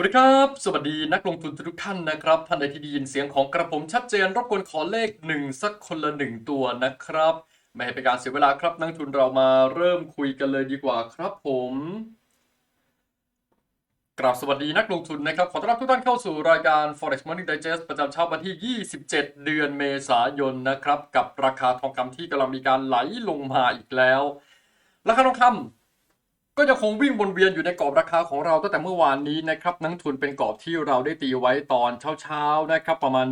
สวัสดีครับ สวัสดีนักลงทุนทุกท่านนะครับ ท่านใดที่ได้ยินเสียงของกระผมชัดเจนรบกวนขอเลขหนึ่งสักคนละหนึ่งตัวนะครับ ไม่ให้เป็นการเสียเวลาครับ นักทุนเรามาเริ่มคุยกันเลยดีกว่าครับผมกราบสวัสดีนักลงทุนนะครับ ขอต้อนรับทุกท่านเข้าสู่รายการ Forex Money Digest ประจำเช้าวันที่ 27 เดือนเมษายนนะครับ กับราคาทองคำที่กำลังมีการไหลลงมาอีกแล้ว ราคาทองคำ ก็ยังคงวิ่งวนเวียนอยู่ในกรอบราคาของเราตั้งแต่เมื่อวานนี้นะครับนักทุนเป็นกรอบที่เราได้ตีไว้ตอนเช้าๆนะครับประมาณ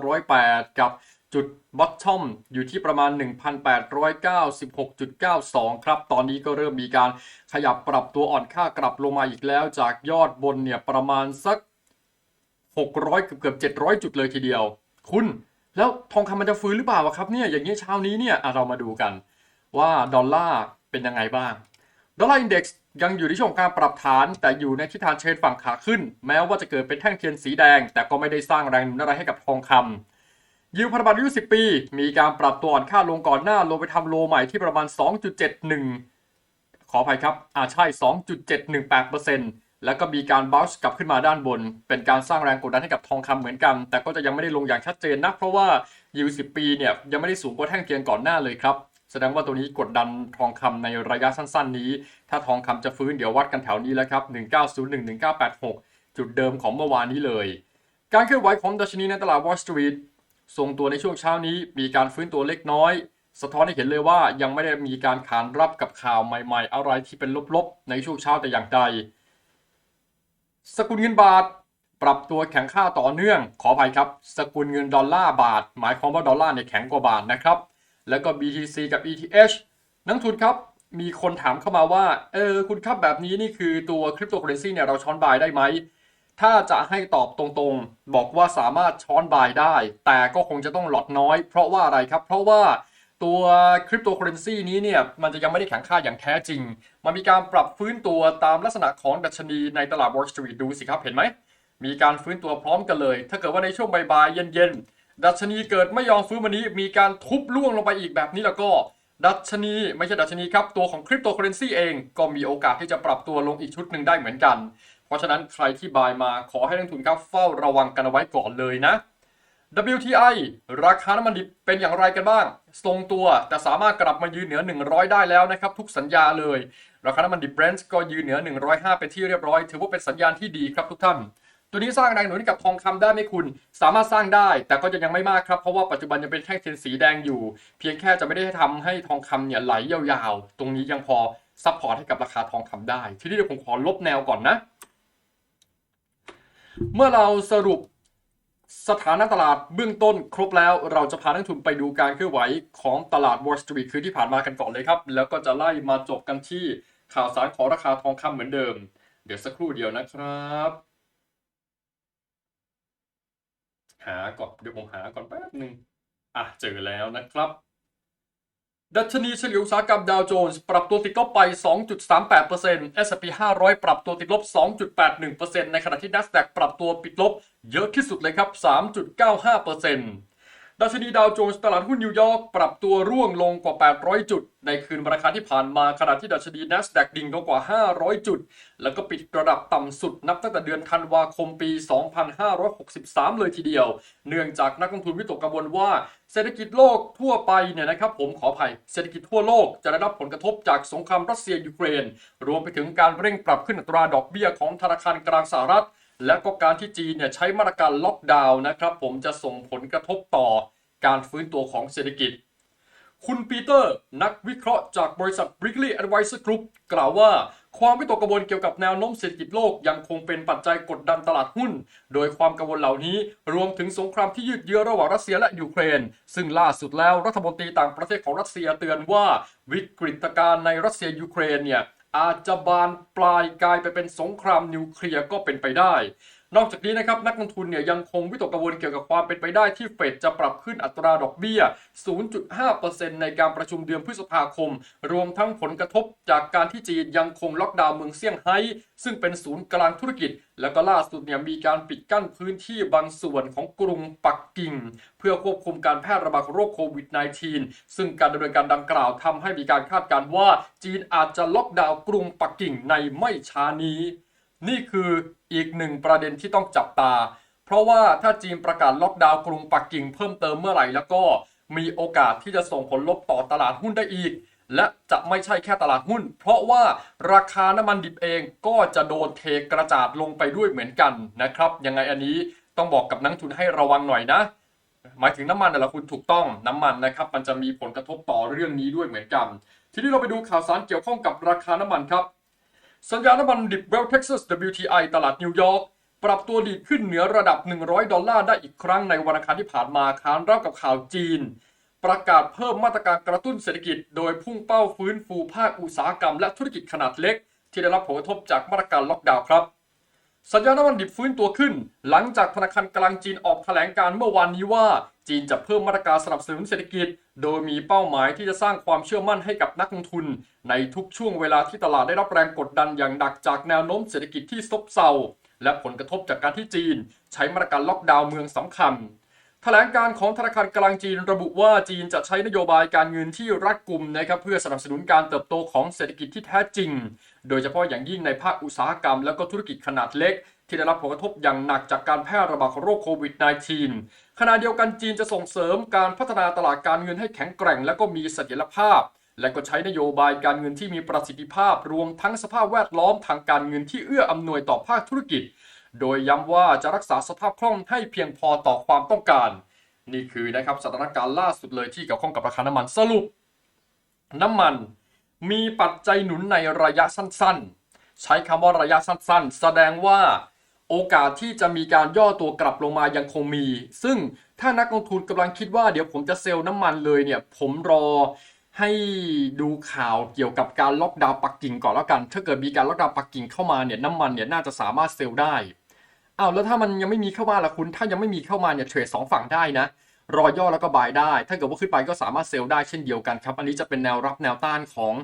1,908 กับจุดบอททอมอยู่ที่ประมาณ 1,896.92 ครับ ตอนนี้ก็เริ่มมีการขยับปรับตัวอ่อนค่ากลับลงมาอีกแล้ว จากยอดบนเนี่ยประมาณสัก 600เกือบเกือบ700 จุดเลยทีเดียว คุณ แล้วทองคำมันจะฟื้นหรือเปล่าครับเนี่ยอย่างนี้เช้านี้เนี่ยอะเรามาดูกันว่าดอลลาร์เป็นยังไงบ้าง ดอลลาร์อินเด็กซ์ยังอยู่ในช่วงการปรับฐาน แต่อยู่ในทิศทางเชนฝั่งขาขึ้น แม้ว่าจะเกิดเป็นแท่งเทียนสีแดง แต่ก็ไม่ได้สร้างแรงหนุนอะไรให้กับทองคำยิวพันธบัตรอายุ10 ปี มีการปรับตัวอ่อนค่าลงก่อนหน้าลงไปทำโลใหม่ที่ประมาณ 2.71 ขออภัยครับ อ่าใช่ 2.718%แล้วก็มีการบัชกลับขึ้นมาด้านบน เป็นการสร้างแรงกดดันให้กับทองคำเหมือนกัน แต่ก็จะยังไม่ได้ลงอย่างชัดเจนนะเพราะว่ายิว10 ปีเนี่ยยังไม่ได้สูงกว่าแท่งเทียนก่อนหน้าเลยครับ ดงว่าตัวนี้กดดันทองคำในระยะสั้น ๆ นี้ ถ้าทองคำจะฟื้นเดี๋ยววัดกันแถวนี้แล้วครับ 1901 1986 จุดเดิมของเมื่อวานนี้เลย การเคลื่อนไหวของดัชนีในตลาดวอล l สตรีททรงตัวในช่วงเช้านี้มีการฟื้นตัวเล็กน้อย สะท้อนให้เห็นเลยว่ายังไม่ได้มีการขานรับกับข่าวใหม่ ๆ อะไรที่เป็นลบๆ ในช่วงเช้าแต่อย่างใด สกุลเงินบาทปรับตัวแข็งค่าต่อเนื่อง ขออภัยครับ สกุลเงินดอลลาร์บาท หมายความว่าดอลลาร์เนี่ยแข็งกว่าบาทนะครับ แล้วก็ BTC กับ ETH นักทุนครับมีคนถามเข้ามาว่า เออคุณครับแบบนี้นี่คือตัวคริปโตเคอเรนซีเนี่ยเราช้อนบายได้ไหม ถ้าจะให้ตอบตรงๆ บอกว่าสามารถช้อนบายได้ แต่ก็คงจะต้องหลอดน้อย เพราะว่าอะไรครับ เพราะว่าตัวคริปโตเคอเรนซีนี้เนี่ยมันจะยังไม่ได้แข็งค่าอย่างแท้จริง มันมีการปรับฟื้นตัวตามลักษณะของดัชนีในตลาด Wall Street ดูสิครับเห็นไหม มีการฟื้นตัวพร้อมกันเลย ถ้าเกิดว่าในช่วงบ่ายๆเย็นๆ ดัชนีเกิดไม่ยอมฟื้นวันนี้มีการทุบล่วงลงไปอีกแบบนี้แล้วก็ ดัชนีไม่ใช่ดัชนีครับ ตัวของคริปโตเคอเรนซีเองก็มีโอกาสที่จะปรับตัวลงอีกชุดหนึ่งได้เหมือนกัน เพราะฉะนั้นใครที่บายมาขอให้นักทุนครับเฝ้าระวังกันเอาไว้ก่อนเลยนะ WTI ราคาน้ำมันดิบเป็นอย่างไรกันบ้าง ทรงตัวแต่สามารถกลับมายืนเหนือ 100 ได้แล้วนะครับ ทุกสัญญาเลย ราคาน้ำมันดิบ Brent ก็ยืนเหนือ 105 เป็นที่เรียบร้อย ถือว่าเป็นสัญญาณที่ดีครับทุกท่าน ตัวนี้สร้างแรงหนุนให้กับทองคำได้ไหมคุณ สามารถสร้างได้ แต่ก็จะยังไม่มากครับ เพราะว่าปัจจุบันยังเป็นแท่งเทียนสีแดงอยู่ เพียงแค่จะไม่ได้ทำให้ทองคำเนี่ยไหลยาวๆ ตรงนี้ยังพอซัพพอร์ตให้กับราคาทองคำได้ ทีนี้เดี๋ยวผมขอลบแนวก่อนนะ เมื่อเราสรุปสถานะตลาดเบื้องต้นครบแล้ว เราจะพานักทุนไปดูการเคลื่อนไหวของตลาด Wall Street คือที่ผ่านมากันก่อนเลยครับ แล้วก็จะไล่มาจบกันที่ข่าวสารของราคาทองคำเหมือนเดิม เดี๋ยวสักครู่เดียวนะครับ หาก่อนเดี๋ยวผมหาก่อนแป๊บหนึ่งอะเจอแล้วนะครับ ดัชนีเฉลี่ยอุตสาหกรรมดาวโจนส์ปรับตัวติดลบไป 2.38% S&P 500 ปรับตัวติดลบ 2.81%ในขณะที่ NASDAQ ปรับตัวปิดลบเยอะที่สุดเลยครับ 3.95% ดัชนีดาวโจนส์ตลาดหุ้นนิวยอร์กปรับตัวร่วงลงกว่า 800 จุด ในคืนวันอังคารที่ผ่านมาขณะที่ดัชนี NASDAQ ดิ่งลงกว่า 500 จุด แล้วก็ปิดระดับต่ำสุดนับตั้งแต่เดือนธันวาคมปี 2563 เลยทีเดียว เนื่องจากนักลงทุนวิตกกังวลว่าเศรษฐกิจโลกทั่วไปเนี่ยนะครับผมขออภัยเศรษฐกิจทั่วโลกจะได้รับผลกระทบจากสงครามรัสเซียยูเครน รวมไปถึงการเร่งปรับขึ้นอัตราดอกเบี้ยของธนาคารกลางสหรัฐ และก็การที่จีนเนี่ยใช้มาตรการล็อกดาวน์นะครับ ผมจะส่งผลกระทบต่อการฟื้นตัวของเศรษฐกิจ คุณปีเตอร์นักวิเคราะห์จากบริษัท Brickley Advisor Group กล่าวว่า ความวิตกกังวลเกี่ยวกับแนวโน้มเศรษฐกิจโลกยังคงเป็นปัจจัยกดดันตลาดหุ้น โดยความกังวลเหล่านี้รวมถึงสงครามที่ยืดเยื้อระหว่างรัสเซียและยูเครน ซึ่งล่าสุดแล้วรัฐมนตรีต่างประเทศของรัสเซียเตือนว่าวิกฤตการณ์ในรัสเซียยูเครนเนี่ย อาจจะบานปลายกลายไปเป็นสงครามนิวเคลียร์ก็เป็นไปได้ นอกจากนี้นะครับนักลงทุนเนี่ยยังคงวิตกกังวลเกี่ยวกับความเป็นไปได้ที่เฟดจะปรับขึ้นอัตราดอกเบี้ย 0.5%ในการประชุมเดือนพฤษภาคม รวมทั้งผลกระทบจากการที่จีนยังคงล็อกดาวน์เมืองเซี่ยงไฮ้ซึ่งเป็นศูนย์กลางธุรกิจ แล้วก็ล่าสุดเนี่ยมีการปิดกั้นพื้นที่บางส่วนของกรุงปักกิ่ง เพื่อควบคุมการแพร่ระบาดของโรคโควิด -19 ซึ่งการดำเนินการดังกล่าวทำให้มีการคาดการณ์ว่า จีนอาจจะล็อกดาวน์กรุงปักกิ่งในไม่ช้านี้ นี่คืออีกหนึ่งประเด็นที่ต้องจับตา เพราะว่าถ้าจีนประกาศล็อกดาวน์กรุงปักกิ่งเพิ่มเติมเมื่อไหร่แล้วก็มีโอกาสที่จะส่งผลลบต่อตลาดหุ้นได้อีก และจะไม่ใช่แค่ตลาดหุ้น เพราะว่าราคาน้ำมันดิบเองก็จะโดนเทกระจาดลงไปด้วยเหมือนกันนะครับ ยังไงอันนี้ต้องบอกกับนักทุนให้ระวังหน่อยนะหมายถึงน้ำมันแต่ละคุณถูกต้องน้ำมันนะครับมันจะมีผลกระทบต่อเรื่องนี้ด้วยเหมือนกัน ทีนี้เราไปดูข่าวสารเกี่ยวข้องกับราคาน้ำมันครับ สัญญาน้ำมันดิบเวลเท็กซัส WTI ตลาดนิวยอร์กปรับตัวดีขึ้นเหนือระดับ 100 ดอลลาร์ได้อีกครั้งในวันอังคารที่ผ่านมาค้านรับกับข่าวจีน ประกาศเพิ่มมาตรการกระตุ้นเศรษฐกิจ โดยพุ่งเป้าฟื้นฟูภาคอุตสาหกรรมและธุรกิจขนาดเล็ก ที่ได้รับผลกระทบจากมาตรการล็อกดาวน์ครับ สัญญาน้ำมันดิบฟื้นตัวขึ้น หลังจากธนาคารกลางจีนออกแถลงการเมื่อวานนี้ว่า จีนจะเพิ่มมาตรการสนับสนุนเศรษฐกิจ โดยมีเป้าหมายที่จะสร้างความเชื่อมั่นให้กับนักลงทุน ในทุกช่วงเวลาที่ตลาดได้รับแรงกดดันอย่างหนักจากแนวโน้มเศรษฐกิจที่ซบเซาและผลกระทบจากการที่จีน ใช้มาตรการล็อกดาวน์เมืองสำคัญแถลงการของธนาคารกลางจีนระบุว่าจีนจะใช้นโยบายการเงินที่รัดกุมนะครับเพื่อสนับสนุนการเติบโตของเศรษฐกิจที่แท้จริง โดยเฉพาะอย่างยิ่งในภาคอุตสาหกรรม และก็ธุรกิจขนาดเล็ก ที่ได้รับผลกระทบอย่างหนักจากการแพร่ระบาดของโรคโควิด -19 ขณะเดียวกันจีนจะส่งเสริมการพัฒนาตลาดการเงินให้แข็งแกร่ง และก็มีเสถียรภาพ และก็ใช้นโยบายการเงินที่มีประสิทธิภาพ รวมทั้งสภาพแวดล้อมทางการเงินที่เอื้ออำนวยต่อภาคธุรกิจ โดยย้ำว่าจะรักษาสภาพคล่องให้เพียงพอต่อความต้องการ นี่คือนะครับสถานการณ์ล่าสุดเลยที่เกี่ยวข้องกับราคาน้ำมันสรุป น้ำมันมีปัจจัยหนุนในระยะสั้นๆ ใช้คำว่าระยะสั้นๆ แสดงว่า โอกาสที่จะมีการย่อตัวกลับลงมายังคงมี ซึ่งถ้านักลงทุนกำลังคิดว่าเดี๋ยวผมจะเซลล์น้ำมันเลยเนี่ย ผมรอให้ดูข่าวเกี่ยวกับการล็อกดาวน์ปักกิ่งก่อนแล้วกัน ถ้าเกิดมีการล็อกดาวน์ปักกิ่งเข้ามาเนี่ยน้ำมันเนี่ยน่าจะสามารถเซลล์ได้อ้าวแล้วถ้ามันยังไม่มีเข้ามาล่ะคุณ ถ้ายังไม่มีเข้ามาเนี่ยเทรดสองฝั่งได้นะ รอย่อแล้วก็บายได้ ถ้าเกิดว่าขึ้นไปก็สามารถเซลล์ได้เช่นเดียวกันครับ อันนี้จะเป็นแนวรับแนวต้านของ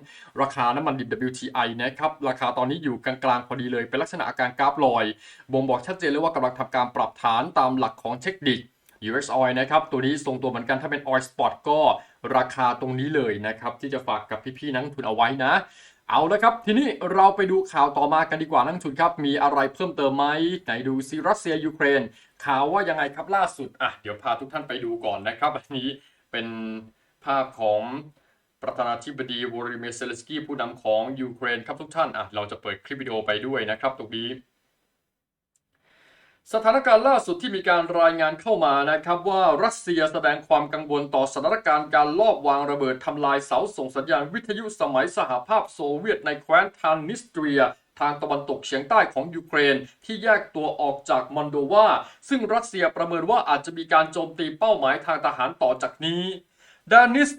ราคาน้ำมันดิบ WTI นะครับ ราคาตอนนี้อยู่กลางๆพอดีเลย เป็นลักษณะอาการกราฟลอย บ่งบอกชัดเจนเลยว่ากำลังทำการปรับฐานตามหลักของเทคนิค US Oil นะครับ ตัวนี้ทรงตัวเหมือนกันถ้าเป็น Oil Spot ก็ราคาตรงนี้เลยนะครับ ที่จะฝากกับพี่ๆนักทุนเอาไว้นะ เอาละครับ ทีนี้เราไปดูข่าวต่อมากันดีกว่านักลงทุนครับ มีอะไรเพิ่มเติมไหมไหนดูซิรัสเซียยูเครนข่าวว่ายังไงครับล่าสุดอะเดี๋ยวพาทุกท่านไปดูก่อนนะครับอันนี้เป็นภาพของประธานาธิบดีวลาดิเมียร์เซเลสกี้ผู้นำของยูเครนครับทุกท่านอะเราจะเปิดคลิปวิดีโอไปด้วยนะครับตรงนี้ สถานการณ์ล่าสุดที่มีการรายงานเข้ามานะครับว่ารัสเซียแสดงความกังวลต่อสถานการณ์การลอบวางระเบิดทำลายเสาส่งสัญญาณวิทยุสมัยสหภาพโซเวียตในแคว้นทานนิสเตรีย ทางตะวันตกเฉียงใต้ของยูเครน ที่แยกตัวออกจากมอนโดวาซึ่งรัสเซียประเมินว่าอาจจะมีการโจมตีเป้าหมายทางทหารต่อจากนี้ดานิส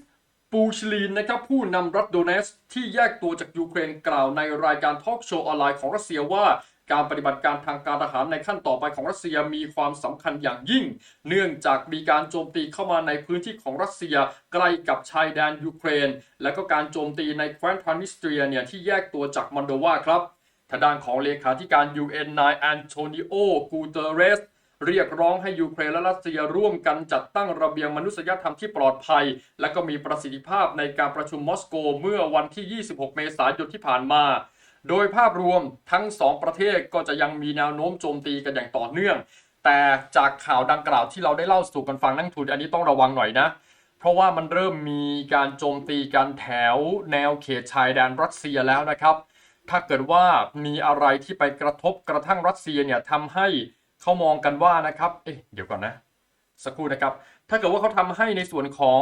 ปูชลีนนะครับผู้นำรัฐโดเนสที่แยกตัวจากยูเครนกล่าวในรายการทอล์กโชว์ออนไลน์ของรัสเซียว่า การปฏิบัติการทางการทหารในขั้นต่อไปของรัสเซียมีความสำคัญอย่างยิ่ง เนื่องจากมีการโจมตีเข้ามาในพื้นที่ของรัสเซียใกล้กับชายแดนยูเครน และก็การโจมตีในแคว้นทรานนิสเตรียเนี่ยที่แยกตัวจากมอนโดวาครับทางด้านของเลขาธิการ UN นายแอนโทนิโอ กูเตเรส เรียกร้องให้ยูเครนและรัสเซียร่วมกันจัดตั้งระเบียงมนุษยธรรมที่ปลอดภัย และก็มีประสิทธิภาพในการประชุมมอสโกเมื่อวันที่ 26 เมษายนที่ผ่านมา โดยภาพรวมทั้งสองประเทศก็จะยังมีแนวโน้มโจมตีกันอย่างต่อเนื่อง แต่จากข่าวดังกล่าวที่เราได้เล่าสู่กันฟังนักทุนอันนี้ต้องระวังหน่อยนะ เพราะว่ามันเริ่มมีการโจมตีกันแถวแนวเขตชายแดนรัสเซียแล้วนะครับ ถ้าเกิดว่ามีอะไรที่ไปกระทบกระทั่งรัสเซียเนี่ยทำให้เขามองกันว่านะครับ เอ๊ะเดี๋ยวก่อนนะ สักครู่นะครับ ถ้าเกิดว่าเขาทำให้ในส่วนของ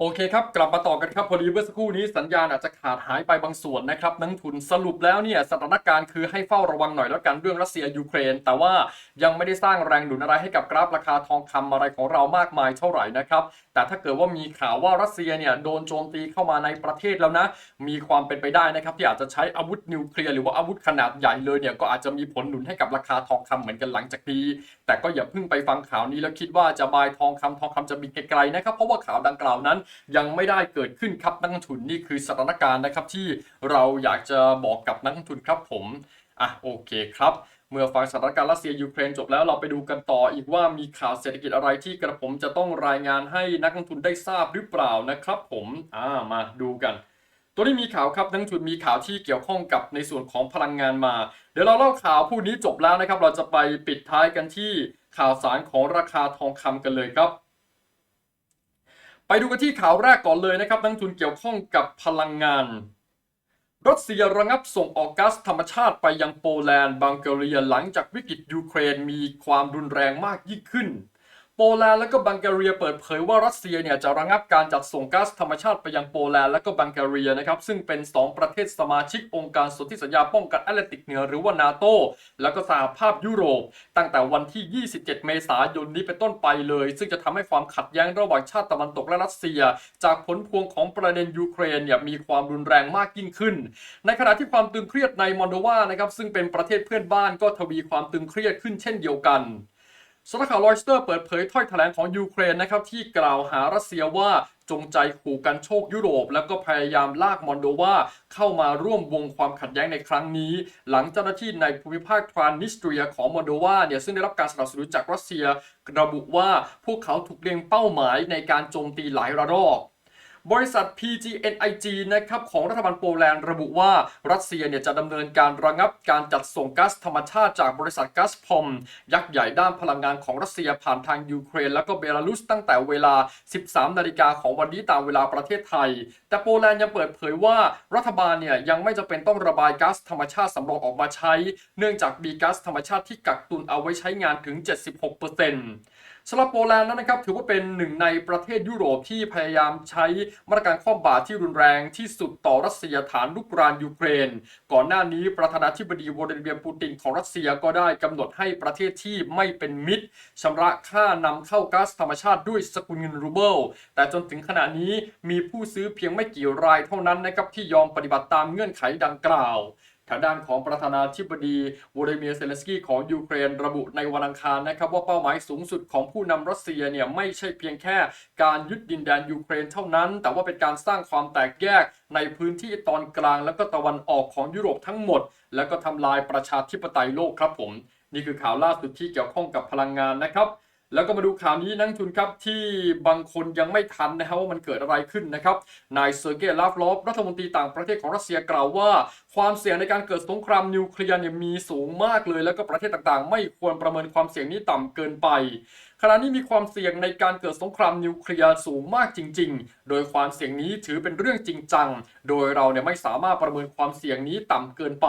โอเคครับกลับมาต่อกันครับพอดีเมื่อสักครู่นี้สัญญาณอาจจะขาดหายไปบางส่วนนะครับนักทุนสรุปแล้วเนี่ยสถานการณ์คือให้เฝ้าระวังหน่อยแล้วกันเรื่องรัสเซียยูเครน แต่ว่ายังไม่ได้สร้างแรงหนุนอะไรให้กับกราฟราคาทองคำอะไรของเรามากมายเท่าไหร่นะครับแต่ถ้าเกิดว่ามีข่าวว่ารัสเซียเนี่ยโดนโจมตีเข้ามาในประเทศแล้วนะ มีความเป็นไปได้นะครับที่อาจจะใช้อาวุธนิวเคลียร์หรือว่าอาวุธขนาดใหญ่เลยเนี่ยก็อาจจะมีผลหนุนให้กับราคาทองคำเหมือนกันหลังจากนี้แต่ก็อย่าเพิ่งไปฟังข่าวนี้แล้วคิดว่าจะบายทองคำทองคำจะบินไกลๆนะครับเพราะว่าข่าวดังกล่าวนั้นยังไม่ได้เกิดขึ้นครับนักลงทุนนี่คือสถานการณ์นะครับที่เราอยากจะบอกกับนักลงทุนครับผมอะโอเคครับ เมื่อฟังสถานการณ์รัสเซียยูเครนจบแล้วเราไปดูกันต่ออีกว่ามีข่าวเศรษฐกิจอะไรที่กระผมจะต้องรายงานให้นักลงทุนได้ทราบหรือเปล่านะครับ ผมอ่ามาดูกันตัวนี้มีข่าวครับนักทุนมีข่าวที่เกี่ยวข้องกับในส่วนของพลังงานมา เดี๋ยวเราเล่าข่าวผู้นี้จบแล้วนะครับ เราจะไปปิดท้ายกันที่ข่าวสารของราคาทองคำกันเลยครับ ดูกันที่ข่าวแรกก่อนเลยนะครับนักทุนเกี่ยวข้องกับพลังงาน รัสเซียระงับส่งออกก๊าซธรรมชาติไปยังโปแลนด์บังเกเรียหลังจากวิกฤตยูเครนมีความรุนแรงมากยิ่งขึ้น โปแลนด์และก็บังกเรียเปิดเผยว่ารัสเซียเนี่ยจะระงับการจัดส่งก๊าซธรรมชาติไปยังโปแลนด์และก็บังกเรียนะครับซึ่งเป็น 2 ประเทศสมาชิกองค์การสนธิสัญญาป้องกันแอตแลนติกเหนือหรือว่านาโตแล้วก็สหภาพยุโรป ตั้งแต่วันที่ 27 เมษายนนี้เป็นต้นไปเลย ซึ่งจะทำให้ความขัดแย้งระหว่างชาติตะวันตกและรัสเซีย จากผลพวงของประเด็นยูเครนเนี่ยมีความรุนแรงมากยิ่งขึ้น ในขณะที่ความตึงเครียดในมอลโดวานะครับซึ่งเป็นประเทศเพื่อนบ้านก็ทวีความตึงเครียดขึ้นเช่นเดียวกัน สำนักข่าวรอยสเตอร์เปิดเผยถ้อยแถลงของยูเครนนะครับที่กล่าวหารัสเซียว่าจงใจขู่กันโชคยุโรป แล้วก็พยายามลากมอนโดวาเข้ามาร่วมวงความขัดแย้งในครั้งนี้ หลังเจ้าหน้าที่ในภูมิภาคทรานนิสเตรียของมอนโดวาเนี่ยซึ่งได้รับการสนับสนุนจากรัสเซีย ระบุว่าพวกเขาถูกเล็งเป้าหมายในการโจมตีหลายระลอก บริษัท PGNIG นะครับของรัฐบาลโปแลนด์ระบุว่ารัสเซียเนี่ยจะดำเนินการระงับการจัดส่งก๊าซธรรมชาติจากบริษัทก๊าซพอมยักษ์ใหญ่ด้านพลังงานของรัสเซียผ่านทางยูเครน และก็เบลารุสตั้งแต่เวลา 13 นาฬิกาของวันนี้ตามเวลาประเทศไทย แต่โปแลนด์ยังเปิดเผยว่ารัฐบาลเนี่ยยังไม่จำเป็นต้องระบายก๊าซธรรมชาติสำรองออกมาใช้ เนื่องจากมีก๊าซธรรมชาติที่กักตุนเอาไว้ใช้งานถึง 76% สำหรับโปแลนด์นั้นนะครับถือว่าเป็นหนึ่งในประเทศยุโรปที่พยายามใช้มาตรการคว่ำบาตรที่รุนแรงที่สุดต่อรัสเซียฐานลุกรานยูเครน ก่อนหน้านี้ประธานาธิบดีวลาดิเมียร์ปูตินของรัสเซียก็ได้กำหนดให้ประเทศที่ไม่เป็นมิตรชำระค่านำเข้าก๊าซธรรมชาติด้วยสกุลเงินรูเบิลแต่จนถึงขณะนี้มีผู้ซื้อเพียงไม่กี่รายเท่านั้นนะครับที่ยอมปฏิบัติตามเงื่อนไขดังกล่าว ทางด้านของประธานาธิบดีวลาดิเมียร์เซเลนสกี้ของยูเครนระบุในวันอังคารนะครับว่าเป้าหมายสูงสุดของผู้นำรัสเซียเนี่ยไม่ใช่เพียงแค่การยึดดินแดนยูเครนเท่านั้น แต่ว่าเป็นการสร้างความแตกแยกในพื้นที่ตอนกลางและก็ตะวันออกของยุโรปทั้งหมด แล้วก็ทำลายประชาธิปไตยโลกครับผม นี่คือข่าวล่าสุดที่เกี่ยวข้องกับพลังงานนะครับ แล้วก็มาดูข่าวนี้นักลงทุนครับที่บางคนยังไม่ทันนะครับว่ามันเกิดอะไรขึ้นนะครับนายเซอร์เกย์ลาฟลอฟรัฐมนตรีต่างประเทศของรัสเซียกล่าวว่า ความเสี่ยงในการเกิดสงครามนิวเคลียร์เนี่ยมีสูงมากเลย แล้วก็ประเทศต่างๆ ไม่ควรประเมินความเสี่ยงนี้ต่ำเกินไปขณะนี้มีความเสี่ยงในการเกิดสงครามนิวเคลียร์สูงมากจริง ๆ โดยความเสี่ยงนี้ถือเป็นเรื่องจริงจัง โดยเราเนี่ยไม่สามารถประเมินความเสี่ยงนี้ต่ำเกินไป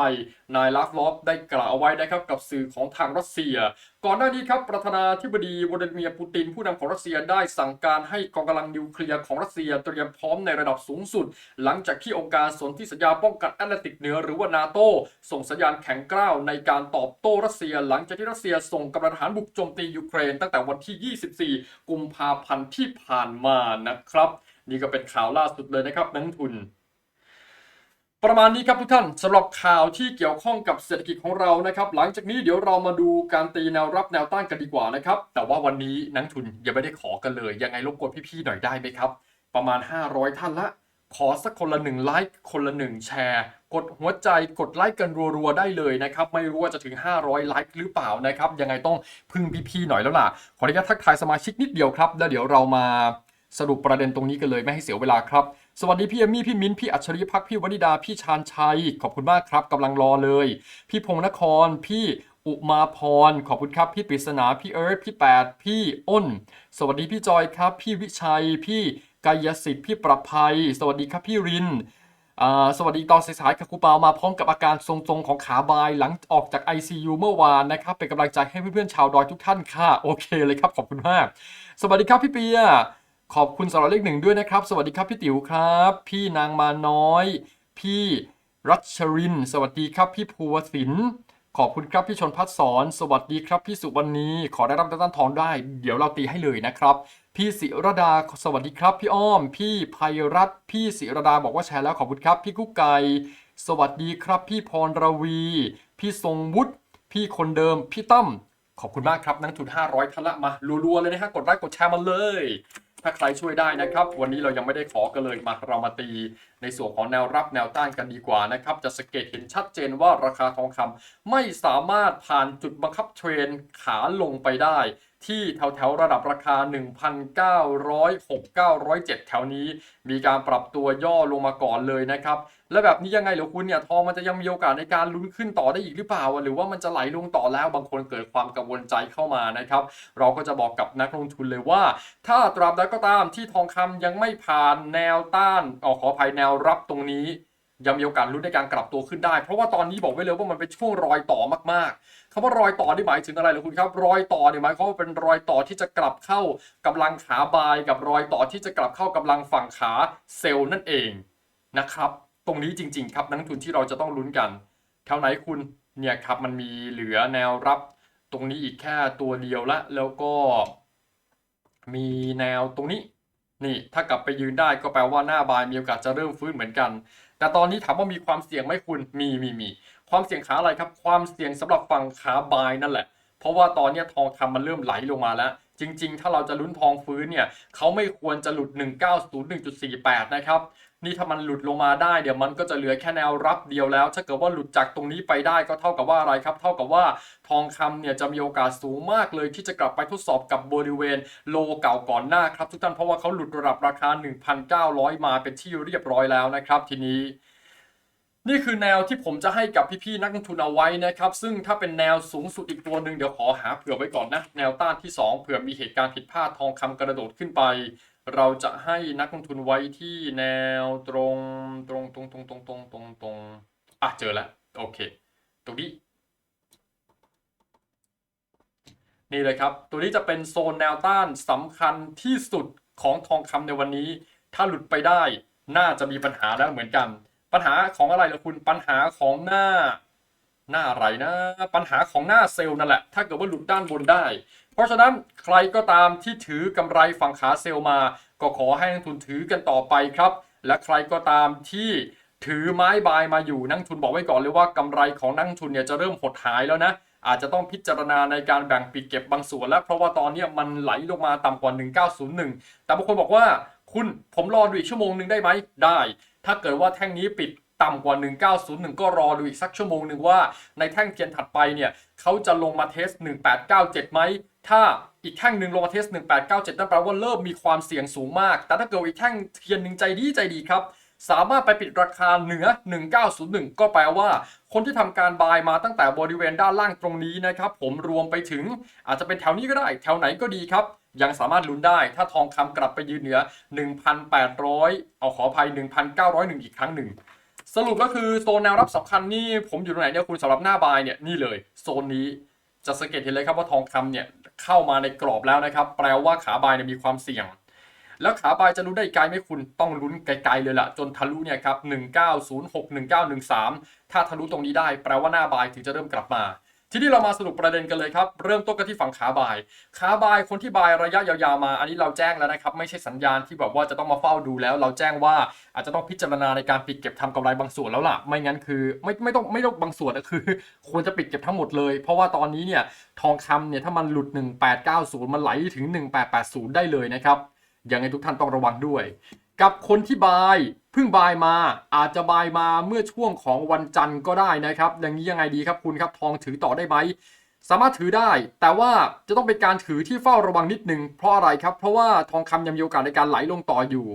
นายลาฟลอฟได้กล่าวเอาไว้นะครับกับสื่อของทางรัสเซีย ก่อนหน้านี้ครับประธานาธิบดีวลาดิเมียร์ปูตินผู้นำของรัสเซียได้สั่งการให้กองกำลังนิวเคลียร์ของรัสเซียเตรียมพร้อมในระดับสูงสุด หลังจากที่องค์การสนธิสัญญาป้องกันแอตแลนติกเหนือหรือว่านาโตส่งสัญญาณแข็งกร้าวในการตอบโต้รัสเซีย หลังจากที่รัสเซียส่งกำลังทหารบุกโจมตียูเครน ตั้งแต่วันที่ 24 กุมภาพันธ์ที่ผ่านมานะครับ นี่ก็เป็นข่าวล่าสุดเลยนะครับนักทุน ประมาณนี้ครับทุกท่านสำหรับข่าวที่เกี่ยวข้องกับเศรษฐกิจของเรานะครับ หลังจากนี้เดี๋ยวเรามาดูการตีแนวรับแนวต้านกันดีกว่านะครับ แต่ว่าวันนี้นักทุนยังไม่ได้ขอกันเลย ยังไงรบกวนพี่ๆหน่อยได้ไหมครับ ประมาณ 500 ท่านละ ขอสักคนละหนึ่งไลค์คนละหนึ่งแชร์ กดหัวใจกดไลค์กันรัวๆได้เลยนะครับ ไม่รู้ว่าจะถึง 500 ไลค์หรือเปล่านะครับ ยังไงต้องพึ่งพี่ๆหน่อยแล้วล่ะ ขออนุญาตทักทายสมาชิกนิดเดียวครับแล้วเดี๋ยวเรามาสรุปประเด็นตรงนี้กันเลยไม่ให้เสียเวลาครับ สวัสดีพี่เอมมี่พี่มิ้นพี่อัจฉริพักษ์พี่วนิดาพี่ชาญชัย ขอบคุณมากครับกำลังรอเลย พี่พงษ์นครพี่อุมาพร ขอบคุณครับ พี่ปริศนา พี่เอิร์ธพี่แปด พี่อ้น สวัสดีพี่จอยครับ พี่วิชัย พี่กายสิทธิ์ พี่ประภัย สวัสดีครับพี่ริน สวัสดีตอนสายๆกับครูเปามาพร้อมกับอาการทรงๆของขาบายหลังออกจาก ICU เมื่อวานนะครับ เป็นกำลังใจให้เพื่อนๆชาวดอยทุกท่านค่ะ โอเคเลยครับ ขอบคุณมาก สวัสดีครับพี่เปีย ขอบคุณสำหรับเลขหนึ่งด้วยนะครับ สวัสดีครับพี่ติ๋วครับ พี่นางมาน้อย พี่รัชริน สวัสดีครับพี่ภูวศินทร์ขอบคุณครับพี่ชนพัฒสอนสวัสดีครับพี่สุวรรณีขอได้รับต้านทองได้ เดี๋ยวเราตีให้เลยนะครับ พี่ศิรดาสวัสดีครับ พี่อ้อม พี่ภัยรัตพี่ศิรดาบอกว่าแชร์แล้วขอบคุณครับ พี่กุ๊กไก่สวัสดีครับ พี่พรรวี พี่ทรงวุฒิพี่คนเดิม พี่ตั้มขอบคุณมากครับนักทุน500ทันละมารัวๆเลยนะฮะกดไลค์กดแชร์มาเลย ถ้าใครช่วยได้นะครับ วันนี้เรายังไม่ได้ขอกันเลยมาเรามาตี ในส่วนของแนวรับแนวต้านกันดีกว่านะครับ จะสังเกตเห็นชัดเจนว่าราคาทองคำไม่สามารถผ่านจุดบังคับเทรนขาลงไปได้ ที่แถวๆระดับราคา 1,906 907 แถวนี้ มีการปรับตัวย่อลงมาก่อนเลยนะครับ แล้วแบบนี้ยังไงเหรอคุณเนี่ยทองมันจะยังมีโอกาสในการลุ้นขึ้นต่อได้อีกหรือเปล่า หรือว่ามันจะไหลลงต่อแล้วบางคนเกิดความกังวลใจเข้ามานะครับ เราก็จะบอกกับนักลงทุนเลยว่า ถ้าตราบใดก็ตามที่ทองคำยังไม่ผ่านแนวต้านออขออภัยแนวรับตรงนี้ ยังมีโอกาสลุ้นในการกลับตัวขึ้นได้ เพราะว่าตอนนี้บอกไว้เลยว่ามันเป็นช่วงรอยต่อมากๆคำว่ารอยต่อนี่หมายถึงอะไรเหรอคุณครับ รอยต่อเนี่ยหมายความว่าเป็นรอยต่อที่จะกลับเข้ากำลังขาบายกับรอยต่อที่จะกลับเข้ากำลังฝั่งขาเซลล์นั่นเองนะครับ ตรงนี้จริง ๆ ครับนักทุนที่เราจะต้องลุ้นกันแถวไหนคุณเนี่ยครับมันมีเหลือแนวรับ ตรงนี้อีกแค่ตัวเดียวละแล้วก็ มีแนวตรงนี้นี่ถ้ากลับไปยืนได้ก็แปลว่าหน้าบายมีโอกาสจะเริ่มฟื้นเหมือนกัน แต่ตอนนี้ถามว่ามีความเสี่ยงไหมคุณมีมีมีความเสี่ยงขาอะไรครับ ความเสี่ยงสำหรับฝั่งขาบายนั่นแหละ เพราะว่าตอนนี้ทองคำมันเริ่มไหลลงมาแล้ว จริงๆ ถ้าเราจะลุ้นทองฟื้นเนี่ยเขาไม่ควรจะหลุด 190 1.48 นะครับ นี่ถ้ามันหลุดลงมาได้เดี๋ยวมันก็จะเหลือแค่แนวรับเดียวแล้ว ถ้าเกิดว่าหลุดจากตรงนี้ไปได้ก็เท่ากับว่าอะไรครับ เท่ากับว่าทองคำเนี่ยจะมีโอกาสสูงมากเลยที่จะกลับไปทดสอบกับบริเวณโลเก่าก่อนหน้าครับทุกท่านเพราะว่าเขาหลุดระดับราคา 1,900 มาเป็นที่เรียบร้อยแล้วนะครับ ทีนี้ นี่คือแนวที่ผมจะให้กับพี่ๆนักลงทุนเอาไว้นะครับ ซึ่งถ้าเป็นแนวสูงสุดอีกตัวหนึ่งเดี๋ยวขอหาเผื่อไว้ก่อนนะ แนวต้านที่ 2 เผื่อมีเหตุการณ์ผิดพลาดทองคำกระโดดขึ้นไป เราจะให้นักลงทุนไว้ที่แนวตรงตรงตรงตรงตรงตรงตรงตรงอะเจอแล้วโอเค ตรงนี้ นี่เลยครับ ตัวนี้จะเป็นโซนแนวต้านสำคัญที่สุดของทองคำในวันนี้ ถ้าหลุดไปได้น่าจะมีปัญหาแล้วเหมือนกัน ปัญหาของอะไรล่ะคุณปัญหาของหน้า หน้าอะไรนะ ปัญหาของหน้าเซลล์นั่นแหละ ถ้าเกิดว่าหลุดด้านบนได้ เพราะฉะนั้นใครก็ตามที่ถือกำไรฝั่งขาเซลล์มา ก็ขอให้นักทุนถือกันต่อไปครับ และใครก็ตามที่ถือไม้บายมาอยู่นักทุนบอกไว้ก่อนเลยว่ากำไรของนักทุนเนี่ยจะเริ่มหดหายแล้วนะอาจจะต้องพิจารณาในการแบ่งปีกเก็บบางส่วนแล้ว เพราะว่าตอนนี้มันไหลลงมาต่ำกว่า 1901 แต่บางคนบอกว่า คุณผมรอดูอีกชั่วโมงหนึ่งได้ไหมได้ ถ้าเกิดว่าแท่งนี้ปิดต่ำกว่า 1901 ก็รอดูอีกสักชั่วโมงหนึ่งว่า ในแท่งเทียนถัดไปเนี่ยเขาจะลงมาเทส 1897 ไหม ถ้าอีกแท่งหนึ่งลงมาเทส 1897 นั่นแปลว่าเริ่มมีความเสี่ยงสูงมาก แต่ถ้าเกิดอีกแท่งเทียนหนึ่งใจดีใจดีครับ สามารถไปปิดราคาเหนือ 1901 ก็แปลว่า คนที่ทำการบายมาตั้งแต่บริเวณด้านล่างตรงนี้นะครับ ผมรวมไปถึงอาจจะเป็นแถวนี้ก็ได้ แถวไหนก็ดีครับ ยังสามารถลุ้นได้ ถ้าทองคำกลับไปยืนเหนือ 1,800 เอาขออภัย 1,901 อีกครั้งหนึ่ง สรุปก็คือโซนแนวรับสำคัญนี่ผมอยู่ตรงไหนเนี่ยคุณสำหรับหน้าบายเนี่ยนี่เลย โซนนี้จะสังเกตเห็นเลยครับว่าทองคำเนี่ยเข้ามาในกรอบแล้วนะครับ แปลว่าขาบายเนี่ยมีความเสี่ยง แล้วขาบายจะลุ้นได้ไกลไหมคุณต้องลุ้นไกลๆเลยล่ะ จนทะลุเนี่ยครับ 1906 1913 ถ้าทะลุตรงนี้ได้ แปลว่าหน้าบายถึงจะเริ่มกลับมา ทีนี้เรามาสรุปประเด็นกันเลยครับเริ่มต้นกันที่ฝั่งขาบายขาบายคนที่บายระยะยาวๆมา อันนี้เราแจ้งแล้วนะครับ ไม่ใช่สัญญาณที่แบบว่าจะต้องมาเฝ้าดูแล้ว เราแจ้งว่าอาจจะต้องพิจารณาในการปิดเก็บทำกำไรบางส่วนแล้วล่ะ ไม่งั้นคือไม่ไม่ต้องไม่ต้องบางส่วนอะคือ ควรจะปิดเก็บทั้งหมดเลย เพราะว่าตอนนี้เนี่ยทองคำเนี่ยถ้ามันหลุด 1890 มันไหลถึง 1880 ได้เลยนะครับยังไงทุกท่านต้องระวังด้วย กับคนที่บายเพิ่งบายมาอาจจะบายมาเมื่อช่วงของวันจันทร์ก็ได้นะครับ อย่างนี้ยังไงดีครับคุณครับทองถือต่อได้ไหมสามารถถือได้ แต่ว่าจะต้องเป็นการถือที่เฝ้าระวังนิดนึงเพราะอะไรครับ เพราะว่าทองคำยังมีโอกาสในการไหลลงต่ออยู่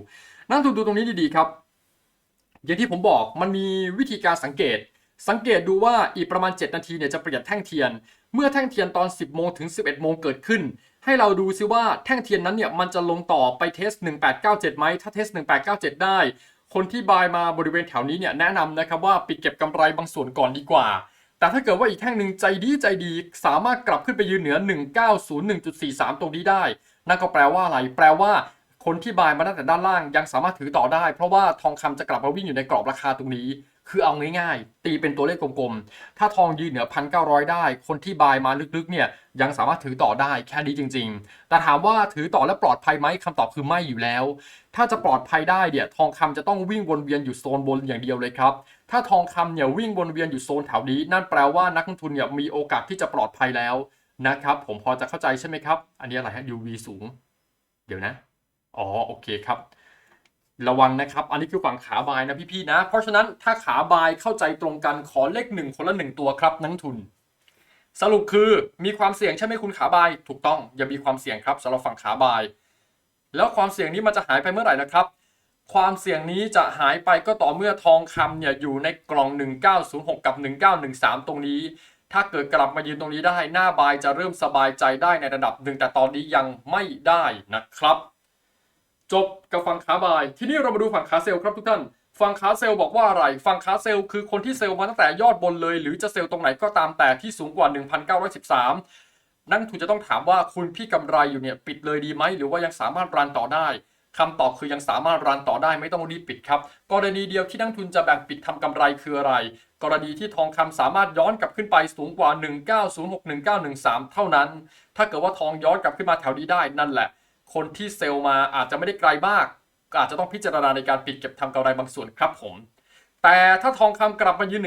นั่งทุนดูตรงนี้ดีๆครับ อย่างที่ผมบอกมันมีวิธีการสังเกต สังเกตดูว่าอีกประมาณ 7 นาทีเนี่ยจะเปลี่ยนแท่งเทียน เมื่อแท่งเทียนตอน 10โมงถึง 11โมงเกิดขึ้น ให้เราดูซิว่าแท่งเทียนนั้นเนี่ยมันจะลงต่อไปเทส 1897ไหมถ้าเทส 1897 ได้ คนที่บายมาบริเวณแถวนี้เนี่ยแนะนำนะครับว่าปิดเก็บกำไรบางส่วนก่อนดีกว่า แต่ถ้าเกิดว่าอีกแท่งหนึ่งใจดีใจดี สามารถกลับขึ้นไปยืนเหนือ 1901.43 ตรงนี้ได้ นั่นก็แปลว่าอะไร แปลว่า คนที่บายมาตั้งแต่ด้านล่างยังสามารถถือต่อได้ เพราะว่าทองคำจะกลับมาวิ่งอยู่ในกรอบราคาตรงนี้ คือเอาง่ายๆ ตีเป็นตัวเลขกลมๆ ถ้าทองยืนเหนือ1,900ได้ คนที่บายมาลึกๆเนี่ยยังสามารถถือต่อได้แค่นี้จริง ๆ แต่ถามว่าถือต่อแล้วปลอดภัยไหมคำตอบคือไม่อยู่แล้ว ถ้าจะปลอดภัยได้เนี่ยทองคำจะต้องวิ่งวนเวียนอยู่โซนบนอย่างเดียวเลยครับ ถ้าทองคำเนี่ยวิ่งวนเวียนอยู่โซนแถวนี้ นั่นแปลว่านักลงทุนเนี่ยมีโอกาสที่จะปลอดภัยแล้วนะครับ ผมพอจะเข้าใจใช่ไหมครับ อันนี้อะไรฮะ UV สูง เดี๋ยวนะ อ๋อ โอเคครับ ระวังนะครับ อันนี้คือฝั่งขาบายนะพี่ๆนะ เพราะฉะนั้นถ้าขาบายเข้าใจตรงกันขอเลขหนึ่งคนละหนึ่งตัวครับนักทุน สรุปคือมีความเสี่ยงใช่ไหมคุณขาบาย ถูกต้องอย่ามีความเสี่ยงครับสำหรับฝั่งขาบาย แล้วความเสี่ยงนี้มันจะหายไปเมื่อไหร่นะครับ ความเสี่ยงนี้จะหายไปก็ต่อเมื่อทองคำเนี่ยอยู่ในกล่อง 1906 กับ 1913 ตรงนี้ ถ้าเกิดกลับมายืนตรงนี้ได้หน้าบายจะเริ่มสบายใจได้ในระดับหนึ่งแต่ตอนนี้ยังไม่ได้นะครับ จบกับฝั่งขาบาย ทีนี้เรามาดูฝั่งขาเซลล์ครับทุกท่าน ฝั่งขาเซลล์บอกว่าอะไร ฝั่งขาเซลล์คือคนที่เซลล์มาตั้งแต่ยอดบนเลย หรือจะเซลล์ตรงไหนก็ตามแต่ที่สูงกว่า 1,913 นักลงทุนจะต้องถามว่าคุณพี่กำไรอยู่เนี่ยปิดเลยดีไหมหรือว่ายังสามารถรันต่อได้คำตอบคือยังสามารถรันต่อได้ไม่ต้องรีบปิดครับ กรณีเดียวที่นักทุนจะแบ่งปิดทำกำไรคืออะไร กรณีที่ทองคำสามารถย้อนกลับขึ้นไปสูงกว่า 1906 1913 เท่านั้น ถ้าเกิดว่าทองย้อนกลับขึ้นมาแถวนี้ได้นั่นแหละ คนที่เซลล์มาอาจจะไม่ได้ไกลมาก ก็อาจจะต้องพิจารณาในการปิดเก็บทำกำไรบางส่วนครับผม แต่ถ้าทองคำกลับมายืน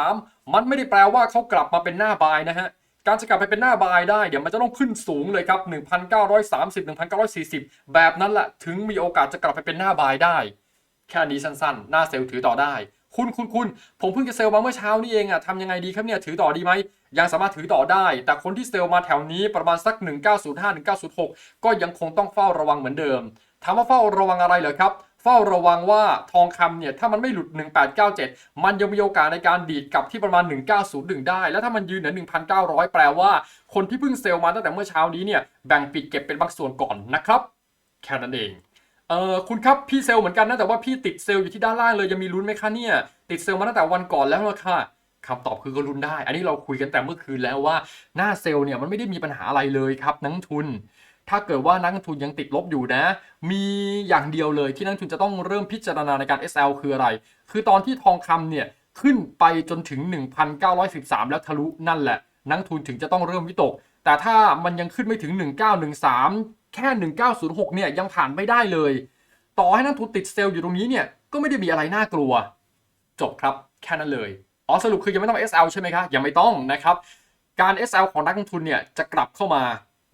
1913 มันไม่ได้แปลว่าเขากลับมาเป็นหน้าบายนะฮะการจะกลับไปเป็นหน้าบายได้เดี๋ยวมันจะต้องขึ้นสูงเลยครับ 1,930 1,940 แบบนั้นแหละถึงมีโอกาสจะกลับไปเป็นหน้าบายได้ แค่นี้สั้นๆ หน้าเซลล์ถือต่อได้ คุณคุณคุณผมเพิ่งจะเซลล์มาเมื่อเช้านี่เองอะทำยังไงดีครับเนี่ยถือต่อดีไหม ยังสามารถถือต่อได้ แต่คนที่เซลล์มาแถวนี้ประมาณสัก 1905 1906 ก็ยังคงต้องเฝ้าระวังเหมือนเดิม ถามว่าเฝ้าระวังอะไรเหรอครับ เฝ้าระวังว่าทองคำเนี่ยถ้ามันไม่หลุด 1897 มันยังมีโอกาสในการดีดกลับที่ประมาณ 1901 ได้ แล้วถ้ามันยืนเหนือ 1,900 แปลว่า คนที่เพิ่งเซลล์มาตั้งแต่เมื่อเช้านี้เนี่ยแบ่งปิดเก็บเป็นบางส่วนก่อนนะครับแค่นั้นเองเออคุณครับพี่เซลล์เหมือนกันนะแต่ว่าพี่ติดเซลล์อยู่ที่ด้านล่างเลยยังมีลุ้นไหมคะเนี่ยติดเซลล์มาตั้งแต่วันก่อนแล้วละค่ะ คำตอบคือก็ลุ้นได้ อันนี้เราคุยกันแต่เมื่อคืนแล้วว่าหน้าเซลล์เนี่ยมันไม่ได้มีปัญหาอะไรเลยครับนักทุน ถ้าเกิดว่านักทุนยังติดลบอยู่นะ มีอย่างเดียวเลยที่นักทุนจะต้องเริ่มพิจารณาในการ SL คืออะไร คือตอนที่ทองคำเนี่ยขึ้นไปจนถึง 1,913 แล้วทะลุนั่นแหละ นักทุนถึงจะต้องเริ่มวิตก แต่ถ้ามันยังขึ้นไม่ถึง 1913 แค่ 1906 เนี่ยยังผ่านไม่ได้เลย ต่อให้นักทุนติดเซลล์อยู่ตรงนี้เนี่ยก็ไม่ได้มีอะไรน่ากลัว จบครับแค่นั้นเลย อ๋อสรุปคือยังไม่ต้อง SL ใช่ไหมครับยังไม่ต้องนะครับ การ SL ของนักลงทุนเนี่ยจะกลับเข้ามา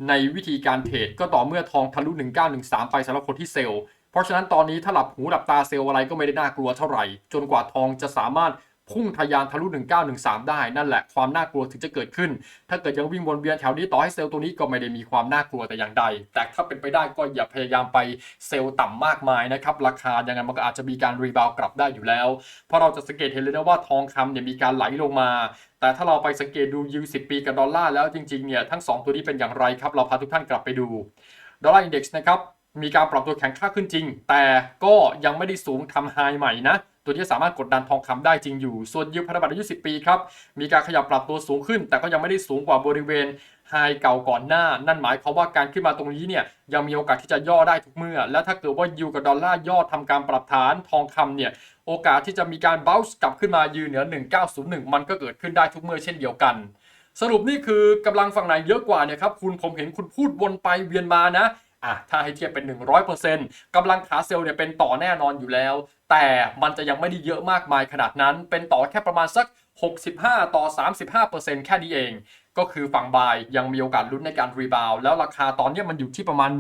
ในวิธีการเทรดก็ต่อเมื่อทองทะลุ 1913 ไปสำหรับคนที่เซลล์ เพราะฉะนั้นตอนนี้ถ้าหลับหูหลับตาเซลล์อะไรก็ไม่ได้น่ากลัวเท่าไหร่ จนกว่าทองจะสามารถ พุ่งทะยานทะลุ1913 ได้นั่นแหละความน่ากลัวถึงจะเกิดขึ้น ถ้าเกิดยังวิ่งวนเวียนแถวนี้ต่อให้เซลล์ตัวนี้ก็ไม่ได้มีความน่ากลัวแต่อย่างใด แต่ถ้าเป็นไปได้ก็อย่าพยายามไปเซลล์ต่ำมากมายนะครับราคายังไงมันก็อาจจะมีการรีบาวกลับได้อยู่แล้ว เพราะเราจะสังเกตเห็นเลยนะว่าทองคำเนี่ยมีการไหลลงมา แต่ถ้าเราไปสังเกตดูยู10 ปีกับดอลลาร์แล้วจริงๆเนี่ยทั้ง 2 ตัวนี้เป็นอย่างไรครับเราพาทุกท่านกลับไปดูดอลลาร์อินเด็กซ์นะครับมีการปรับตัวแข็งค่าขึ้นจริง แต่ก็ยังไม่ได้สูงทำไฮใหม่นะ ตัวที่สามารถกดดันทองคำได้จริงอยู่ ส่วนยิวพันธบัตรอายุ10 ปีครับ มีการขยับปรับตัวสูงขึ้น แต่ก็ยังไม่ได้สูงกว่าบริเวณไฮเก่าก่อนหน้า นั่นหมายความว่าการขึ้นมาตรงนี้เนี่ยยังมีโอกาสที่จะย่อได้ทุกเมื่อ และถ้าเกิดว่ายิวกับดอลลาร์ย่อทำการปรับฐานทองคำเนี่ยโอกาสที่จะมีการบ้าส์กลับขึ้นมายืนเหนือ 1901 มันก็เกิดขึ้นได้ทุกเมื่อเช่นเดียวกันสรุปนี่คือกำลังฝั่งไหนเยอะกว่าเนี่ยครับคุณผมเห็นคุณพูดวนไปเวียนมานะ อะถ้าให้เทียบเป็น 100%กำลังขาเซลล์เนี่ยเป็นต่อแน่นอนอยู่แล้ว แต่มันจะยังไม่ได้เยอะมากมายขนาดนั้น เป็นต่อแค่ประมาณสัก 65 ต่อ 35%แค่นี้เอง ก็คือฝั่งบายยังมีโอกาสลุ้นในการรีบาวแล้วราคาตอนนี้มันอยู่ที่ประมาณ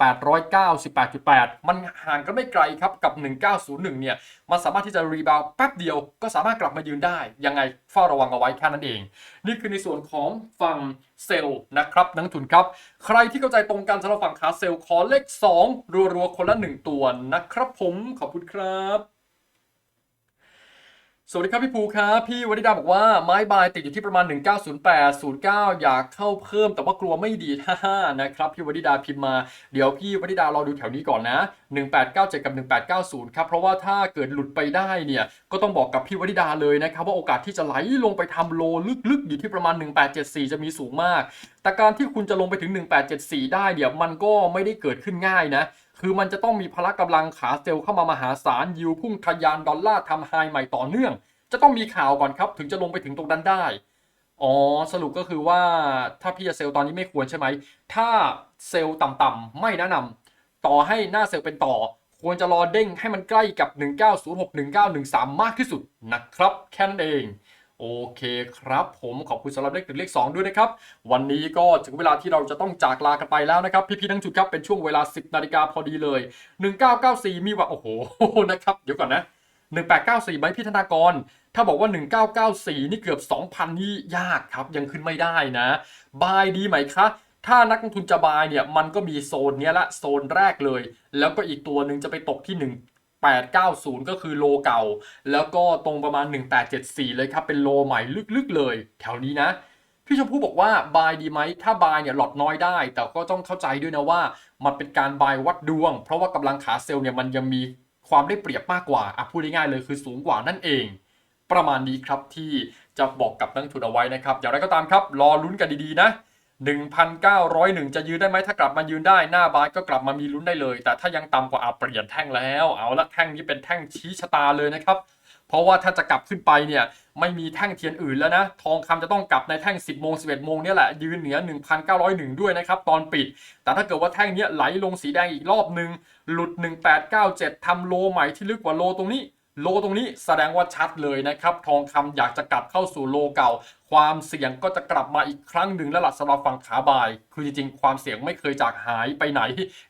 898.8 มันห่างกันไม่ไกลครับกับ 1901 เนี่ย มันสามารถที่จะรีบาวแป๊บเดียวก็สามารถกลับมายืนได้ ยังไงเฝ้าระวังเอาไว้แค่นั้นเอง นี่คือในส่วนของฝั่งเซลล์นะครับนักทุนครับ ใครที่เข้าใจตรงกันสำหรับฝั่งขาเซลล์ขอเลข 2 รัวๆ คนละ 1 ตัวนะครับผมขอบคุณครับ สวัสดีครับพี่ภูครับพี่วนิดาบอกว่าไม้บายติดอยู่ที่ประมาณ 1908 09 อยากเข้าเพิ่มแต่ว่ากลัวไม่ดีฮ่านะครับพี่วนิดาพิมพ์มาเดี๋ยวพี่วนิดารอดูแถวนี้ก่อนนะ 1897 กับ 1890 ครับเพราะว่าถ้าเกิดหลุดไปได้เนี่ยก็ต้องบอกกับพี่วนิดาเลยนะครับว่าโอกาสที่จะไหลลงไปทำโลลึกๆ อยู่ที่ประมาณ 1874 จะมีสูงมาก แต่การที่คุณจะลงไปถึง 1874 ได้เนี่ยวมันก็ไม่ได้เกิดขึ้นง่ายนะ คือมันจะต้องมีพละกำลังขาเซลล์เข้ามามหาศาลยิวพุ่งทะยานดอลลาร์ทำไฮใหม่ต่อเนื่อง จะต้องมีข่าวก่อนครับ ถึงจะลงไปถึงตรงนั้นได้ อ๋อสรุปก็คือว่าถ้าพี่จะเซลล์ตอนนี้ไม่ควรใช่ไหม ถ้าเซลล์ต่ำๆไม่แนะนำต่อให้หน้าเซลล์เป็นต่อ ควรจะรอเด้งให้มันใกล้กับ 1906 1913 มากที่สุดนะครับแค่นั้นเอง โอเคครับผมขอบคุณสำหรับเลขหนึ่งเลข2ด้วยนะครับ วันนี้ก็ถึงเวลาที่เราจะต้องจากลากันไปแล้วนะครับ พี่ๆทั้งจุดครับเป็นช่วงเวลา 10นาฬิกาพอดีเลย 1994 มีว่า โอ้โหนะครับเดี๋ยวก่อนนะ 1894ไหมพี่ธนากร ถ้าบอกว่า 1994 นี่เกือบ 2,000 นี่ยากครับยังขึ้นไม่ได้นะ บายดีไหมคะถ้านักลงทุนจะบายเนี่ยมันก็มีโซนเนี้ยละโซนแรกเลย แล้วก็อีกตัวหนึ่งจะไปตกที่ 890 ก็คือโลเก่า แล้วก็ตรงประมาณ 1874 เลยครับ เป็นโลใหม่ลึกๆเลย แถวนี้นะ พี่ชมพู่บอกว่าบายดีไหม ถ้าบายเนี่ยหลอดน้อยได้ แต่ก็ต้องเข้าใจด้วยนะว่า มันเป็นการบายวัดดวง เพราะว่ากำลังขาเซลล์เนี่ยมันยังมีความได้เปรียบมากกว่าอะพูดง่ายๆเลยคือสูงกว่านั่นเอง ประมาณนี้ครับที่จะบอกกับนักทุนเอาไว้นะครับ อย่างไรก็ตามครับ รอลุ้นกันดีๆนะ 1,901 จะยืนได้ไหมถ้ากลับมายืนได้หน้าบายก็กลับมามีลุ้นได้เลย แต่ถ้ายังต่ำกว่าอาเปลี่ยนแท่งแล้ว เอาละแท่งนี้เป็นแท่งชี้ชะตาเลยนะครับ เพราะว่าถ้าจะกลับขึ้นไปเนี่ยไม่มีแท่งเทียนอื่นแล้วนะ ทองคำจะต้องกลับในแท่ง 10 โมง 11 โมงเนี่ยแหละ ยืนเหนือ 1,901 ด้วยนะครับ ตอนปิด แต่ถ้าเกิดว่าแท่งนี้ไหลลงสีแดงอีกรอบหนึ่งหลุด 1897ทำโลใหม่ที่ลึกกว่าโลตรงนี้ โลตรงนี้แสดงว่าชัดเลยนะครับทองคำอยากจะกลับเข้าสู่โลเก่า ความเสี่ยงก็จะกลับมาอีกครั้งหนึ่งแล้วล่ะสำหรับฝั่งขาบาย คือจริงๆ ความเสี่ยงไม่เคยจากหายไปไหน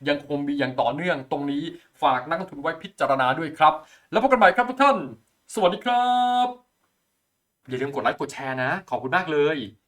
ยังคงมีอย่างต่อเนื่องตรงนี้ฝากนักลงทุนไว้พิจารณาด้วยครับ แล้วพบกันใหม่ครับทุกท่าน สวัสดีครับ อย่าลืมกดไลค์กดแชร์นะ ขอบคุณมากเลย